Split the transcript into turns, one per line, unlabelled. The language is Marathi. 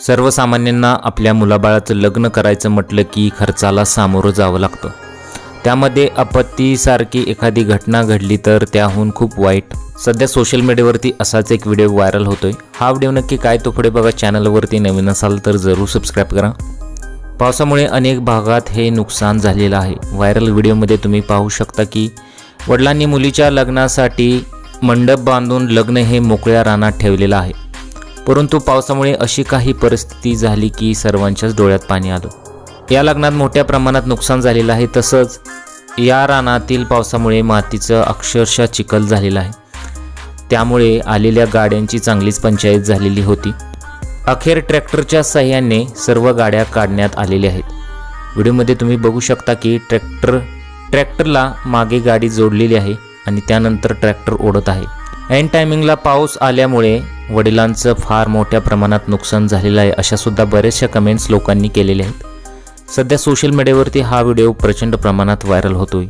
सर्वसामान्यांना आपल्या मुलाबाळाचं लग्न करायचं म्हटलं की खर्चाला सामोरं जावं लागतं. त्यामध्ये आपत्तीसारखी एखादी घटना घडली तर त्याहून खूप वाईट. सध्या सोशल मीडियावरती असाच एक व्हिडिओ व्हायरल होतोय. हा व्हिडिओ नक्की काय तो पुढे बघा. चॅनलवरती नवीन असाल तर जरूर सबस्क्राईब करा. पावसामुळे अनेक भागात हे नुकसान झालेलं आहे. व्हायरल व्हिडिओमध्ये तुम्ही पाहू शकता की वडिलांनी मुलीच्या लग्नासाठी मंडप बांधून लग्न हे मोकळ्या रानात ठेवलेलं आहे. परंतु पावसामुळे अशी काही परिस्थिती झाली की सर्वांच्याच डोळ्यात पाणी आलं. या लग्नात मोठ्या प्रमाणात नुकसान झालेलं आहे तसंच या रानातील पावसामुळे मातीचं अक्षरशः चिखल झालेलं आहे. त्यामुळे आलेल्या गाड्यांची चांगलीच पंचायत झालेली होती. अखेर ट्रॅक्टरच्या सहाय्याने सर्व गाड्या काढण्यात आलेल्या आहेत. व्हिडिओमध्ये तुम्ही बघू शकता की ट्रॅक्टर ट्रॅक्टरला मागे गाडी जोडलेली आहे आणि त्यानंतर ट्रॅक्टर ओढत आहे. ऐन टायमिंगला पाऊस आल्यामुळे वडिलांचं फार मोठ्या प्रमाणात नुकसान झालेलं आहे अशासुद्धा बऱ्याचशा कमेंट्स लोकांनी केलेल्या आहेत. सध्या सोशल मीडियावरती हा व्हिडिओ प्रचंड प्रमाणात व्हायरल होतोय.